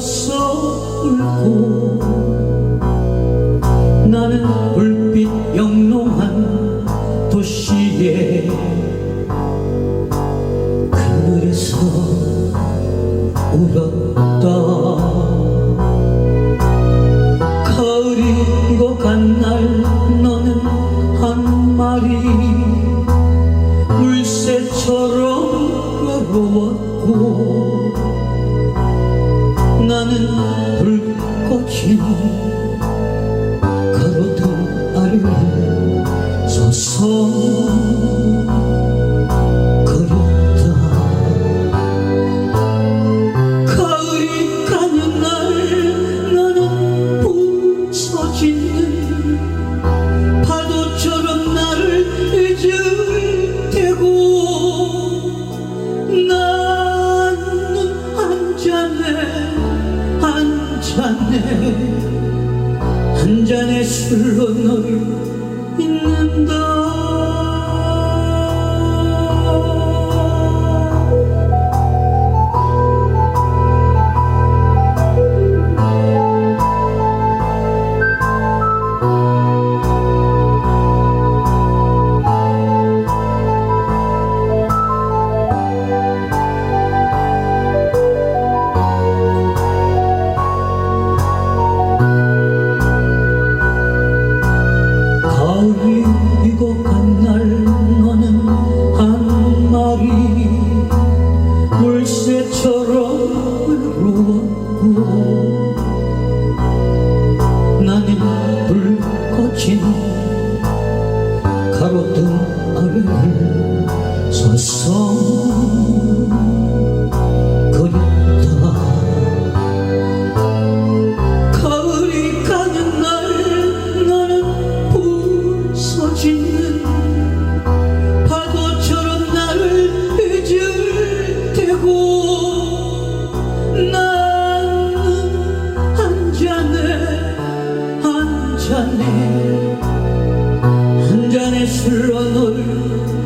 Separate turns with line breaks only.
서 울고, 나는 불빛 영롱한 도시에 그늘에서 울었다. 가을이 익어간 날 너는 한 마리 물새처럼 안돼 한 잔의 술로 널 에 서서 줄 아는